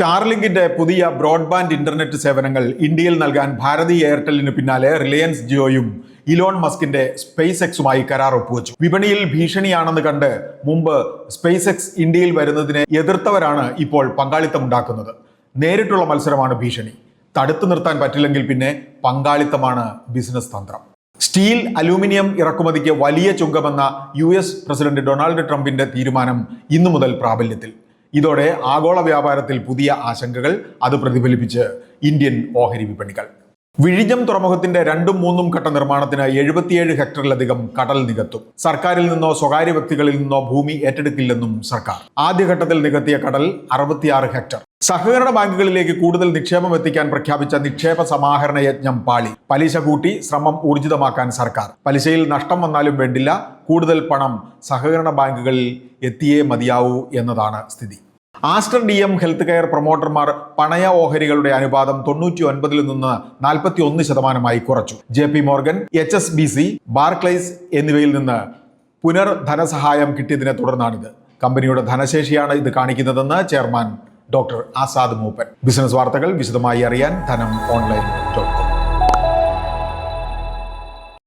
സ്റ്റാർലിങ്കിന്റെ പുതിയ broadband internet സേവനങ്ങൾ ഇന്ത്യയിൽ നൽകാൻ ഭാരതി എയർടെല്ലിന് പിന്നാലെ റിലയൻസ് ജിയോയും ഇലോൺ മസ്കിന്റെ സ്പേസ് എക്സുമായി കരാർ ഒപ്പുവച്ചു. വിപണിയിൽ ഭീഷണിയാണെന്ന് കണ്ട് മുമ്പ് സ്പേസ് എക്സ് ഇന്ത്യയിൽ വരുന്നതിനെ എതിർത്തവരാണ് ഇപ്പോൾ പങ്കാളിത്തമുണ്ടാക്കുന്നത്. നേരിട്ടുള്ള മത്സരമാണ് ഭീഷണി. തടുത്തു നിർത്താൻ പറ്റില്ലെങ്കിൽ പിന്നെ പങ്കാളിത്തമാണ് ബിസിനസ് തന്ത്രം. സ്റ്റീൽ അലൂമിനിയം ഇറക്കുമതിക്ക് വലിയ ചുങ്കമെന്ന യു എസ് പ്രസിഡന്റ് ഡൊണാൾഡ് ട്രംപിന്റെ തീരുമാനം ഇന്നു മുതൽ പ്രാബല്യത്തിൽ. ഇതോടെ ആഗോള വ്യാപാരത്തിൽ പുതിയ ആശങ്കകൾ അത് പ്രതിഫലിപ്പിച്ച് ഇന്ത്യൻ ഓഹരി വിപണികൾ. വിഴിഞ്ഞം തുറമുഖത്തിന്റെ രണ്ടും മൂന്നും ഘട്ട നിർമ്മാണത്തിന് എഴുപത്തിയേഴ് ഹെക്ടറിലധികം കടൽ നികത്തും. സർക്കാരിൽ നിന്നോ സ്വകാര്യ വ്യക്തികളിൽ നിന്നോ ഭൂമി ഏറ്റെടുക്കില്ലെന്നും സർക്കാർ. ആദ്യഘട്ടത്തിൽ നികത്തിയ കടൽ അറുപത്തിയാറ് ഹെക്ടർ. സഹകരണ ബാങ്കുകളിലേക്ക് കൂടുതൽ നിക്ഷേപം എത്തിക്കാൻ പ്രഖ്യാപിച്ച നിക്ഷേപ സമാഹരണ യജ്ഞം പാളി. പലിശ കൂട്ടി ശ്രമം ഊർജിതമാക്കാൻ സർക്കാർ. പലിശയിൽ നഷ്ടം വന്നാലും വേണ്ടില്ല കൂടുതൽ പണം സഹകരണ ബാങ്കുകളിൽ എത്തിയേ മതിയാവൂ എന്നതാണ് സ്ഥിതി. Aster D M health care പ്രൊമോട്ടർമാർ പണയ ഓഹരികളുടെ അനുപാതം തൊണ്ണൂറ്റി ഒൻപതിൽ നിന്ന് നാൽപ്പത്തി ഒന്ന് ശതമാനമായി കുറച്ചു. J P Morgan H S B C Barclays എന്നിവയിൽ നിന്ന് പുനർ ധനസഹായം കിട്ടിയതിനെ തുടർന്നാണിത്. കമ്പനിയുടെ ധനശേഷിയാണ് ഇത് കാണിക്കുന്നതെന്ന് chairman doctor Azad Moopen. Business വാർത്തകൾ വിശദമായി അറിയാൻ ധനം ഓൺലൈൻ ഡോട്ട് കോം.